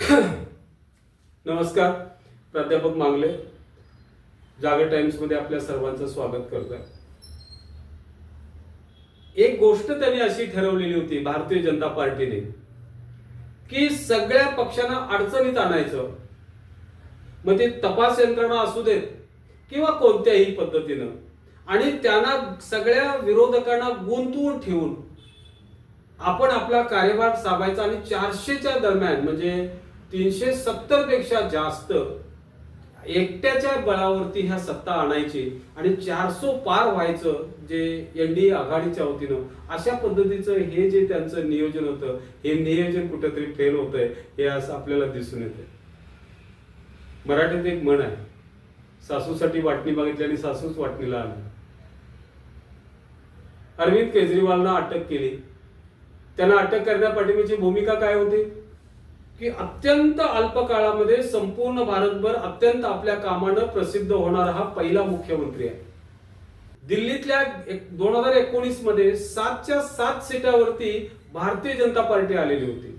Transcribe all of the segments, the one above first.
नमस्कार प्राध्यापक मांगले. जागर टाइम्समध्ये आपल्या सर्वांचं स्वागत करतोय. एक गोष्ट त्यांनी अशी ठरवलेली होती भारतीय जनता पार्टीने की सगळ्या पक्षांना अडचणीत आणायचं. मग ते तपास यंत्रणा असू देत किंवा कोणत्याही पद्धतीनं. आणि त्यांना सगळ्या विरोधकांना गुंतवून ठेवून आपण आपला कार्यभार साबायचा आणि चारशेच्या दरम्यान म्हणजे तीनशे सत्तरपेक्षा जास्त एकट्याच्या बळावरती ह्या सत्ता आणायची आणि चारसो पार व्हायचं जे एनडीए आघाडीच्या वतीनं अशा पद्धतीचं हे जे त्यांचं नियोजन होतं हे नियोजन कुठेतरी फेल होतंय हे असं आपल्याला दिसून येतंय. मराठीत एक म्हण आहे सासूसाठी वाटणी मागितली आणि सासूच वाटणीला आली. अरविंद केजरीवालना अटक केली. त्यांना अटक करण्यापाठीमागची भूमिका काय होती? की अत्यंत अल्प काळामध्ये संपूर्ण भारतभर अत्यंत आपल्या कामानं प्रसिद्ध होणारा हा पहिला मुख्यमंत्री आहे. दिल्लीतल्या दोन हजार एकोणीसमध्ये सातच्या सात सीटावरती भारतीय जनता पार्टी आलेली होती.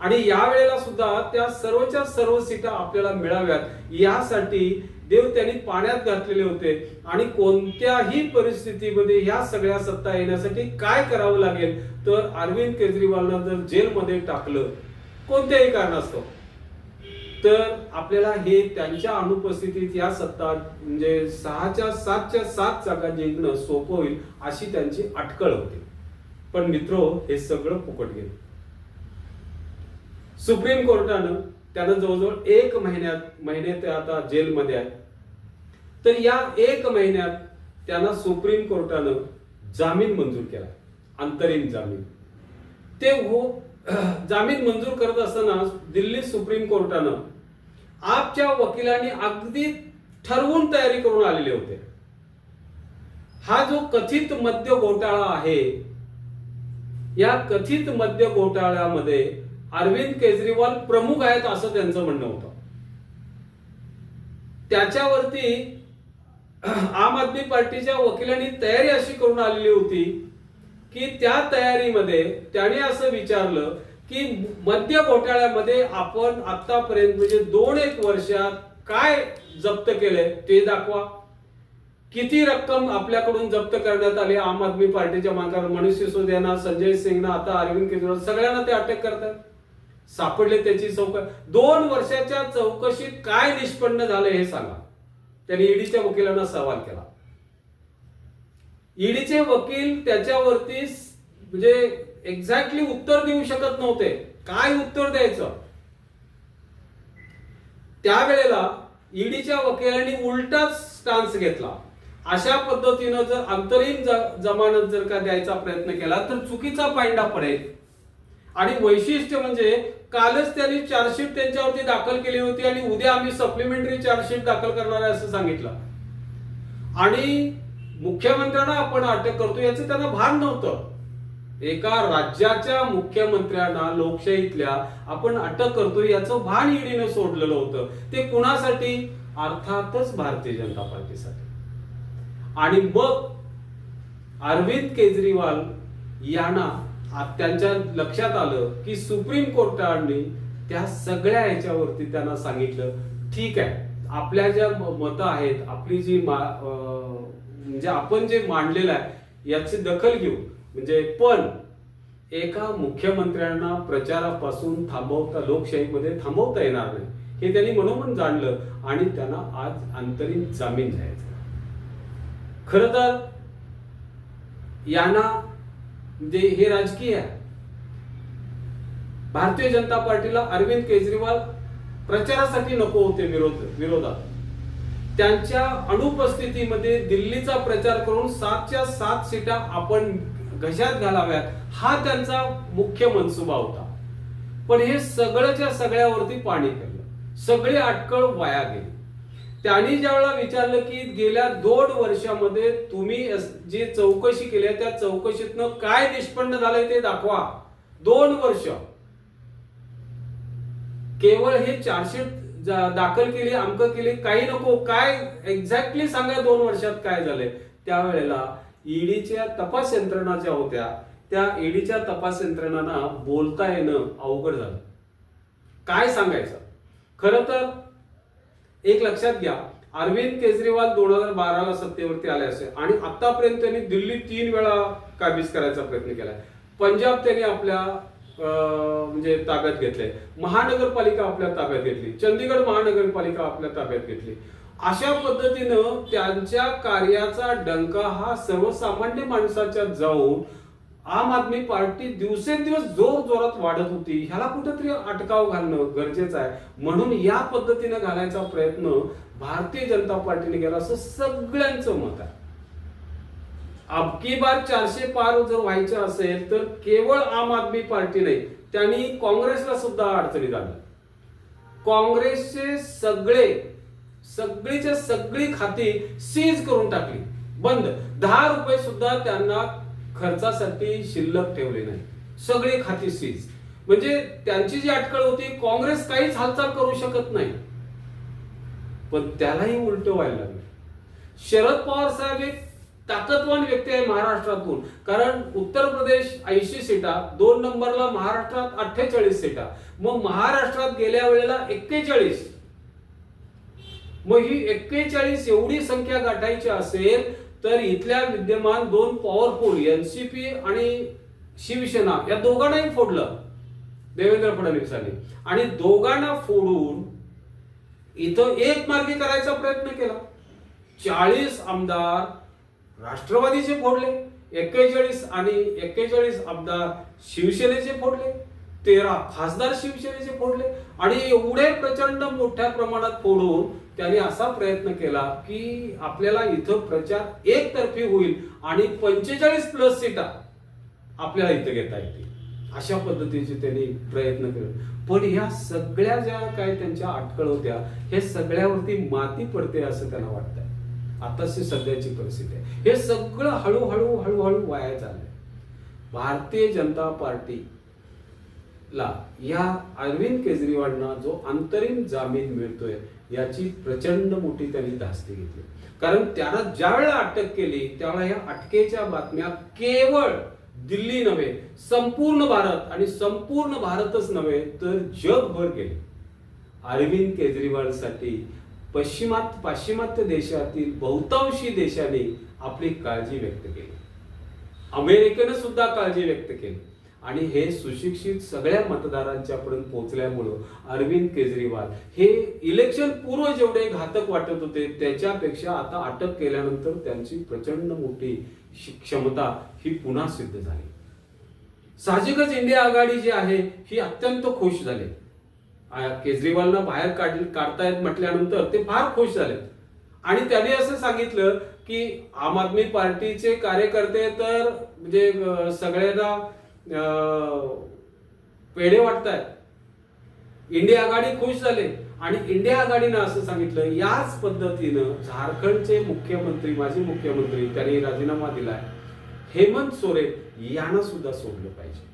आणि यावेळेला सुद्धा त्या सर्वच्या सर्व सीटा आपल्याला मिळाव्यात यासाठी देव त्यांनी पाण्यात घातलेले होते. आणि कोणत्याही परिस्थितीमध्ये ह्या सगळ्या सत्ता येण्यासाठी काय करावं लागेल तर अरविंद केजरीवालनं जर जेलमध्ये टाकलं कोणत्याही कारणास्तव. तर आपल्याला हे त्यांच्या अनुपस्थितीत या सत्ता म्हणजे सहाच्या सातच्या सात जागा जिंकणं सोपं होईल अशी त्यांची अटकळ होती. पण मित्र हे सगळं फुकट गेलं. सुप्रीम कोर्टानं त्यानं जवळजवळ एक महिन्यात महिने ते आता जेलमध्ये आहे तर या एक महिन्यात त्यांना सुप्रीम कोर्टानं जामीन मंजूर केला. अंतरिम जामीन. ते हो जामीन मंजूर करत असताना दिल्ली सुप्रीम कोर्टानं आपच्या वकिलांनी अगदी ठरवून तयारी करून आलेले होते. हा जो कथित मद्य घोटाळा आहे या कथित मद्य घोटाळ्यामध्ये अरविंद केजरीवाल प्रमुख आहेत असं त्यांचं म्हणणं होतं. त्याच्यावरती आम आदमी पार्टीच्या वकिलांनी तयारी अशी करून आलेली होती की त्या तयारीमध्ये त्याने असं विचारलं की मद्य घोटाळ्यामध्ये आपण आतापर्यंत म्हणजे दोन एक वर्षात काय जप्त केलंय ते दाखवा. किती रक्कम आपल्याकडून जप्त करण्यात आली? आम आदमी पार्टीच्या मागावर मनीष सिसोदियाना संजय सिंगना आता अरविंद केजरीवाल सगळ्यांना ते अटक करतात. सापडले त्याची चौकशी दोन वर्षाच्या चौकशीत काय निष्पन्न झालं हे सांगा. त्यांनी ईडीच्या वकिलांना सवाल केला. ईडीचे वकील त्याच्यावरती म्हणजे एक्झॅक्टली उत्तर देऊ शकत नव्हते. काय उत्तर द्यायचं? त्यावेळेला ईडीच्या वकिलांनी उलटाच स्टान्स घेतला. अशा पद्धतीनं जर अंतरिम जमानत जर का द्यायचा प्रयत्न केला तर चुकीचा पायंडा पडेल. आणि वैशिष्ट्य म्हणजे कालच त्यांनी चार्जशीट त्यांच्यावरती दाखल केली होती आणि उद्या आम्ही सप्लिमेंटरी चार्जशीट दाखल करणार आहे असं सांगितलं. आणि मुख्यमंत्र्यांना आपण अटक करतो याचं त्यांना भान नव्हतं. एका राज्याच्या मुख्यमंत्र्यांना लोकशाहीतल्या आपण अटक करतो याचं भान ईडीनं सोडलेलं होतं. ते कुणासाठी? अर्थातच भारतीय जनता पार्टीसाठी. आणि मग अरविंद केजरीवाल यांना त्यांच्या लक्षात आलं की सुप्रीम कोर्टाने त्या सगळ्या याच्यावरती त्यांना सांगितलं ठीक आहे आपल्या ज्या मतं आहेत आपली जी मा- अं, म्हणजे आपण जे मांडलेलं आहे याची दखल घेऊ. म्हणजे पण एका मुख्यमंत्र्यांना प्रचारापासून थांबवता लोकशाहीमध्ये थांबवता येणार नाही. हे त्यांनी मनोमन जाणलं आणि त्यांना आज अंतरिम जामीन जायचा खर तर यांना म्हणजे हे राजकीय आहे. भारतीय जनता पार्टीला अरविंद केजरीवाल प्रचारासाठी नको होते विरोध विरोधात. त्यांच्या अनुपस्थितीमध्ये दिल्लीचा प्रचार करून सातच्या सात सीटा आपण घशात घालाव्यात हा त्यांचा मुख्य मनसुबा होता. पण हे सगळ्याच्या सगळ्यावरती पाणी फिरलं सगळी अटकळ वाया गेली. त्यांनी ज्यावेळेला विचारलं की गेल्या दोन वर्षामध्ये तुम्ही जी चौकशी केली त्या चौकशीतनं काय निष्पन्न झालंय ते दाखवा. दोन वर्ष. केवळ हे चार्जशीट दाखल केली अंक केली काही नको काय एक्झॅक्टली सांगा दोन वर्षात काय झालंय. त्यावेळेला ईडीच्या तपास यंत्रणा ज्या होत्या त्या ईडीच्या तपास यंत्रणांना बोलता येणं अवघड झालं. काय सांगायचं? खरं तर एक लक्षात घ्या अरविंद केजरीवाल दोन हजार बाराला सत्तेवरती आले असे आणि आतापर्यंत त्यांनी दिल्ली तीन वेळा काबीज करायचा प्रयत्न केलाय. पंजाब त्यांनी आपल्या म्हणजे ताब्यात घेतले महानगरपालिका आपल्या ताब्यात घेतली. चंदीगड महानगरपालिका आपल्या ताब्यात घेतली. अशा पद्धतीनं त्यांच्या कार्याचा डंका हा सर्वसामान्य माणसाच्या जाऊन आम आदमी पार्टी दिवसेंदिवस जोर जोरात वाढत होती. ह्याला कुठेतरी अटकाव घालणं गरजेचं आहे. म्हणून या पद्धतीने घालायचा प्रयत्न भारतीय जनता पार्टीने केला असं सगळ्यांचं मत आहे. अबकी बार चारशे पार जर व्हायचं असेल तर केवळ आम आदमी पार्टी नाही त्यांनी काँग्रेसला सुद्धा अडचणीत झाल्या काँग्रेसचे सगळे सगळीच्या सगळी खाती सीज करून टाकली. बंद. दहा रुपये सुद्धा त्यांना खर्चासाठी शिल्लक ठेवले नाही. सगळी खाती सीज म्हणजे त्यांची जी अटकळ होती काँग्रेस काहीच हालचाल करू शकत नाही. पण त्यालाही उलट व्हायला लागलं. शरद पवार साहेब एक ताकदवान व्यक्ती आहे महाराष्ट्रातून कारण उत्तर प्रदेश ऐंशी सीटा दोन नंबरला महाराष्ट्रात अठ्ठेचाळीस सीटा. मग महाराष्ट्रात गेल्या वेळेला एक्केचाळीस. मग ही एक्केचाळीस एवढी संख्या गाठायची असेल तर इथल्या विद्यमान दोन पॉवरफुल एनसीपी आणि शिवसेना या दोघांनाही फोडलं देवेंद्र फडणवीसांनी. आणि दोघांना फोडून इथं एक मार्गी करायचा प्रयत्न केला. चाळीस आमदार राष्ट्रवादीचे फोडले एक्केचाळीस आणि एक्केचाळीस आमदार शिवसेनेचे फोडले तेरा खासदार शिवसेनेचे फोडले आणि एवढे प्रचंड मोठ्या प्रमाणात फोडून त्यांनी असा प्रयत्न केला की आपल्याला इथं प्रचार एकतर्फी होईल आणि पंचेचाळीस प्लस सीटा आपल्याला इथं घेता येतील. अशा पद्धतीचे त्यांनी प्रयत्न केले. पण ह्या सगळ्या ज्या काय त्यांच्या अटकळ होत्या हे सगळ्यावरती माती पडते असं त्यांना वाटतंय. आताची सध्याची परिस्थिती आहे. हे सगळं हळूहळू हळूहळू वाया चाललंय. भारतीय जनता पार्टी ला या अरविंद केजरीवालना जो अंतरिम जामीन मिळतोय याची प्रचंड मोठी त्यांनी धास्ती घेतली. कारण त्याला ज्या वेळेला अटक केली त्यावेळेला या अटकेच्या बातम्या केवळ दिल्ली नव्हे संपूर्ण भारत आणि संपूर्ण भारतच नव्हे तर जगभर गेले. अरविंद केजरीवालसाठी पश्चिमात पाश्चिमात्य देशातील बहुतांशी देशाने आपली काळजी व्यक्त केली. अमेरिकेनं सुद्धा काळजी व्यक्त केली. आणि हे सुशिक्षित सगळ्या मतदारांच्या पर्यंत पोहोचल्यामुळं अरविंद केजरीवाल हे इलेक्शन पूर्व जेवढे घातक वाटत होते त्याच्यापेक्षा आता अटक केल्यानंतर त्यांची प्रचंड मोठी क्षमता ही पुन्हा सिद्ध झाली. साहजिकच इंडिया आघाडी जी आहे ही अत्यंत खुश झाली. केजरीवालना बाहेर काढ काढतायत म्हटल्यानंतर ते फार खुश झाले आणि त्यांनी असं सांगितलं की आम आदमी पार्टीचे कार्यकर्ते तर म्हणजे सगळ्यांना पेढे वाटतायत. इंडिया आघाडी खुश झाले. आणि इंडिया आघाडीनं असं सांगितलं याच पद्धतीनं झारखंडचे मुख्यमंत्री माजी मुख्यमंत्री त्यांनी राजीनामा दिलाय. हेमंत सोरेन यांना सुद्धा सोडलं पाहिजे.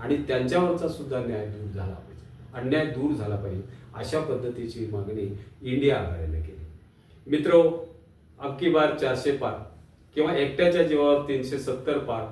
आणि त्यांच्यावरचा सुद्धा न्याय दूर झाला अन्याय दूर झाला पाहिजे अशा पद्धतीची मागणी इंडिया आघाडीने केली. मित्रो अबकी बार चारशे पार किंवा एकट्याच्या जीवावर तीनशे सत्तर पार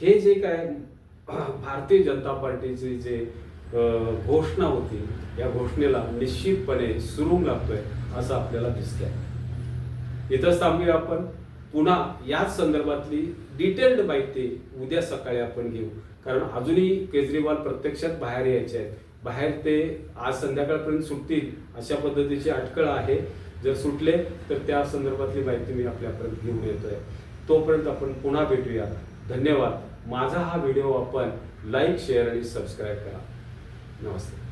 हे जे काय भारतीय जनता पार्टीची जे घोषणा होती या घोषणेला निश्चितपणे सुरूंग लागतोय असं आपल्याला दिसतंय. इथंच थांबूया आपण. पुन्हा याच संदर्भातली डिटेल्ड माहिती उद्या सकाळी आपण घेऊ. कारण अजूनही केजरीवाल प्रत्यक्षात बाहेर यायचे आहेत. बाहेर ते आज संध्याकाळपर्यंत सुटतील अशा पद्धतीची अटकळ आहे. जर सुटले तर त्या संदर्भातली माहिती मी आपल्यापर्यंत घेऊन येतोय. तोपर्यंत आपण पुन्हा भेटूया. धन्यवाद. माझा हा व्हिडिओ आपण लाईक शेअर आणि सबस्क्राईब करा. नमस्ते.